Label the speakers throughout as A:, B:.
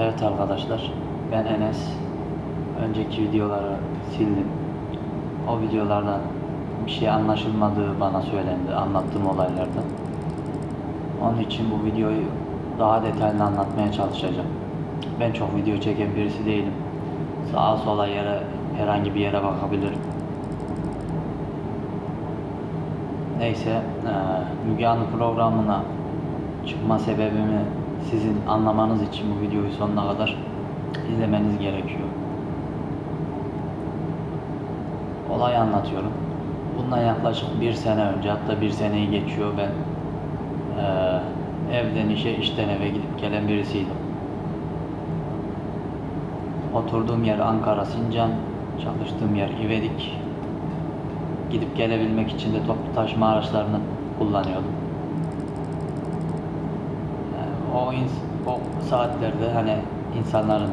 A: Evet arkadaşlar, ben Enes. Önceki videoları sildim. O videolardan bir şey anlaşılmadığı bana söylendi anlattığım olaylardan. Onun için bu videoyu daha detaylı anlatmaya çalışacağım. Ben çok video çeken birisi değilim. Sağa sola yere herhangi bir yere bakabilirim. Neyse, Müge Anlı programına çıkma sebebimi sizin anlamanız için bu videoyu sonuna kadar izlemeniz gerekiyor. Olay anlatıyorum. Bundan yaklaşık bir sene önce hatta bir seneyi geçiyor ben eee, evden işe işten eve gidip gelen birisiydim. Oturduğum yer Ankara Sincan, çalıştığım yer İvedik. Gidip gelebilmek için de toplu taşıma araçlarını kullanıyordum. O, o saatlerde hani insanların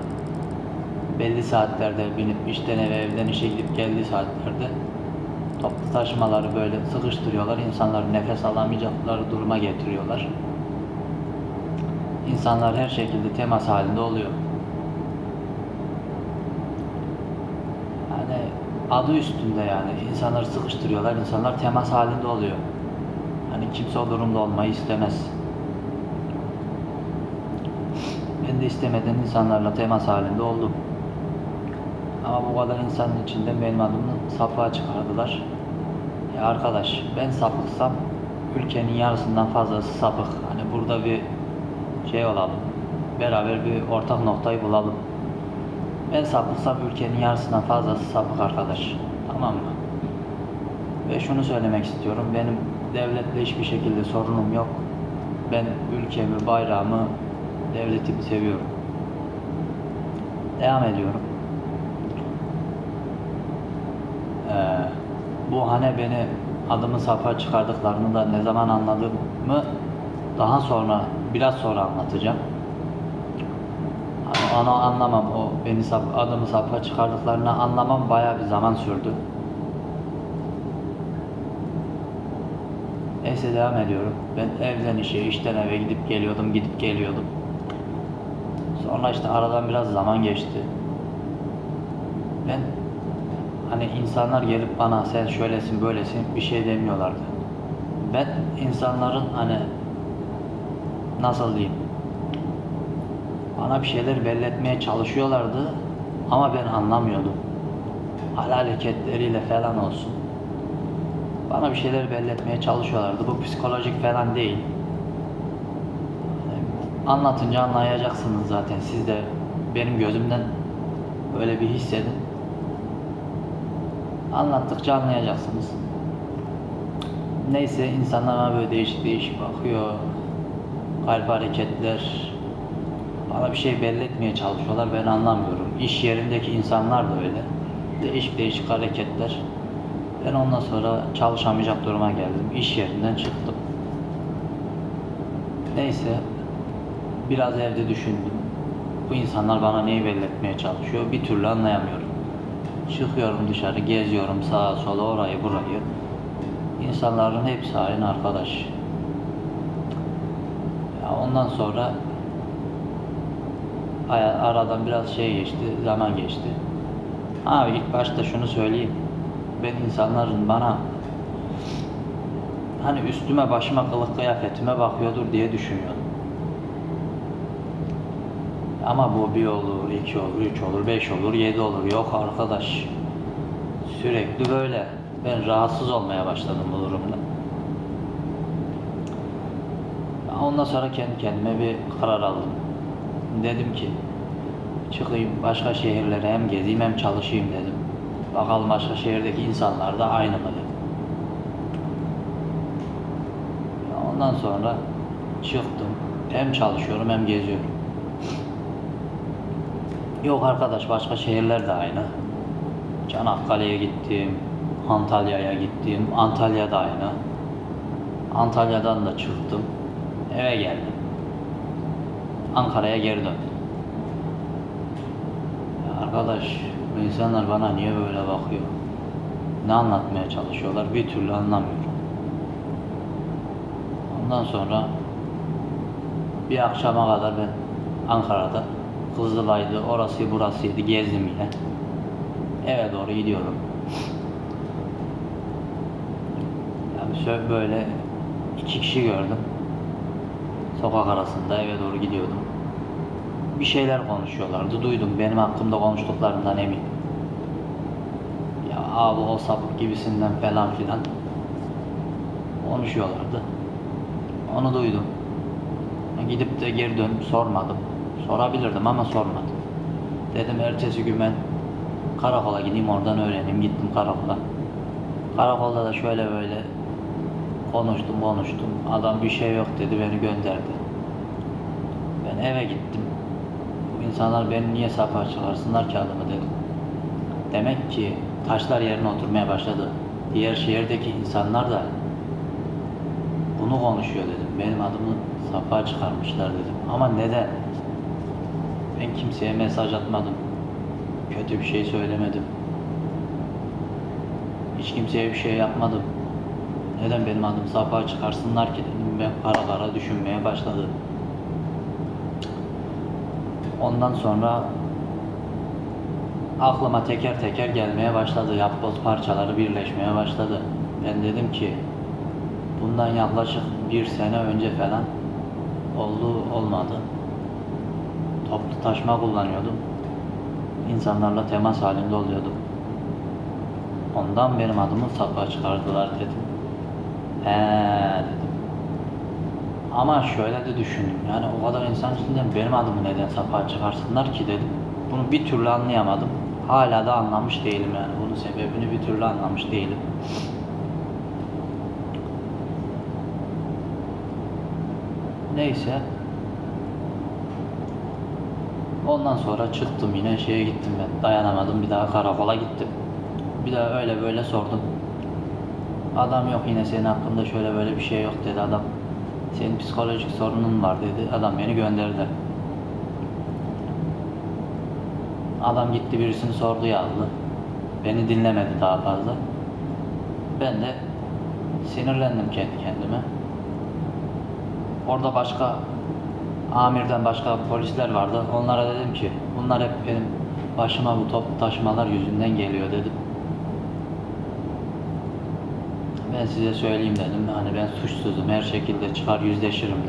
A: belli saatlerde binip işten eve evden işe gidip geldiği saatlerde toplu taşımaları böyle sıkıştırıyorlar. İnsanları nefes alamayacakları duruma getiriyorlar. İnsanlar her şekilde temas halinde oluyor. Yani adı üstünde yani insanları sıkıştırıyorlar. insanlar temas halinde oluyor. Hani kimse o durumda olmayı istemez. Ben de istemeden insanlarla temas halinde oldum. Ama bu kadar insanın içinden benim adımı sapığa çıkardılar. Ya arkadaş ben sapıksam ülkenin yarısından fazlası sapık. Hani burada bir şey olalım. Beraber bir ortak noktayı bulalım. Ben sapıksam ülkenin yarısından fazlası sapık arkadaş. Tamam mı? Ve şunu söylemek istiyorum. Benim devletle hiçbir şekilde sorunum yok. Ben ülkemi, bayrağımı, devletimi seviyorum. Devam ediyorum. Ee, bu hane beni adımı safa çıkardıklarını da ne zaman anladığımı daha sonra, biraz sonra anlatacağım. Onu anlamam, o beni adımı safa çıkardıklarını anlamam bayağı bir zaman sürdü. Neyse devam ediyorum. Ben evden işe, işten eve gidip geliyordum, gidip geliyordum. Sonra işte aradan biraz zaman geçti. Ben hani insanlar gelip bana sen şöylesin böylesin bir şey demiyorlardı. Ben insanların hani nasıl diyeyim bana bir şeyler belli etmeye çalışıyorlardı ama ben anlamıyordum. Hal hareketleriyle falan olsun. Bana bir şeyler belli etmeye çalışıyorlardı. Bu psikolojik falan değil. Anlatınca anlayacaksınız zaten. Siz de benim gözümden böyle bir hissedin. Anlattıkça anlayacaksınız. Neyse insanlar bana böyle değişik değişik bakıyor. Kalp hareketler. Bana bir şey belli etmeye çalışıyorlar. Ben anlamıyorum. İş yerindeki insanlar da öyle. Değişik değişik hareketler. Ben ondan sonra çalışamayacak duruma geldim. İş yerinden çıktım. Neyse biraz evde düşündüm. Bu insanlar bana neyi belli etmeye çalışıyor bir türlü anlayamıyorum. Çıkıyorum dışarı, geziyorum sağa sola orayı burayı. İnsanların hepsi aynı arkadaş. Ya ondan sonra aradan biraz şey geçti, zaman geçti. Abi ilk başta şunu söyleyeyim. Ben insanların bana hani üstüme başıma kılık kıyafetime bakıyordur diye düşünüyordum. Ama bu bir olur, iki olur, üç olur, beş olur, yedi olur. Yok arkadaş. Sürekli böyle. Ben rahatsız olmaya başladım bu durumda. Ondan sonra kendi kendime bir karar aldım. Dedim ki çıkayım başka şehirlere hem gezeyim hem çalışayım dedim. Bakalım başka şehirdeki insanlar da aynı mı dedim. Ondan sonra çıktım. Hem çalışıyorum hem geziyorum. Yok arkadaş başka şehirler de aynı. Çanakkale'ye gittim, Antalya'ya gittim, Antalya'da aynı. Antalya'dan da çıktım, eve geldim. Ankara'ya geri döndüm. Ya arkadaş, bu insanlar bana niye böyle bakıyor? Ne anlatmaya çalışıyorlar bir türlü anlamıyorum. Ondan sonra bir akşama kadar ben Ankara'da Kızılay'dı, orası burasıydı. Gezdim yine. Eve doğru gidiyordum. Yani şöyle böyle iki kişi gördüm. Sokak arasında eve doğru gidiyordum. Bir şeyler konuşuyorlardı. Duydum. Benim hakkımda konuştuklarından eminim. Ya abi o sapık gibisinden falan filan konuşuyorlardı. Onu duydum. Gidip de geri dönüp sormadım. Sorabilirdim ama sormadım. Dedim ertesi gün ben karakola gideyim oradan öğreneyim. Gittim karakola. Karakolda da şöyle böyle konuştum konuştum. Adam bir şey yok dedi beni gönderdi. Ben eve gittim. Bu insanlar beni niye safa çıkarsınlar ki adamı dedim. Demek ki taşlar yerine oturmaya başladı. Diğer şehirdeki insanlar da bunu konuşuyor dedim. Benim adımı safa çıkarmışlar dedim. Ama neden? Ben kimseye mesaj atmadım. Kötü bir şey söylemedim. Hiç kimseye bir şey yapmadım. Neden benim adım safa çıkarsınlar ki dedim. Ben kara kara düşünmeye başladım. Ondan sonra aklıma teker teker gelmeye başladı. Yapboz parçaları birleşmeye başladı. Ben dedim ki bundan yaklaşık bir sene önce falan oldu olmadı. Toplu taşıma kullanıyordum. İnsanlarla temas halinde oluyordum. Ondan benim adımı safa çıkardılar dedim. He dedim. Ama şöyle de düşündüm. Yani o kadar insan içinden benim adımı neden safa çıkarsınlar ki dedim. Bunu bir türlü anlayamadım. Hala da anlamış değilim yani. Bunun sebebini bir türlü anlamış değilim. Neyse. Ondan sonra çıktım yine şeye gittim ben. Dayanamadım bir daha karakola gittim. Bir daha öyle böyle sordum. Adam yok yine senin hakkında şöyle böyle bir şey yok dedi adam. Senin psikolojik sorunun var dedi. Adam beni gönderdi. Adam gitti birisini sordu yazdı. Beni dinlemedi daha fazla. Ben de sinirlendim kendi kendime. Orada başka amirden başka polisler vardı. Onlara dedim ki bunlar hep benim başıma bu toplu taşımalar yüzünden geliyor dedim. Ben size söyleyeyim dedim. Hani ben suçsuzum her şekilde çıkar yüzleşirim dedim.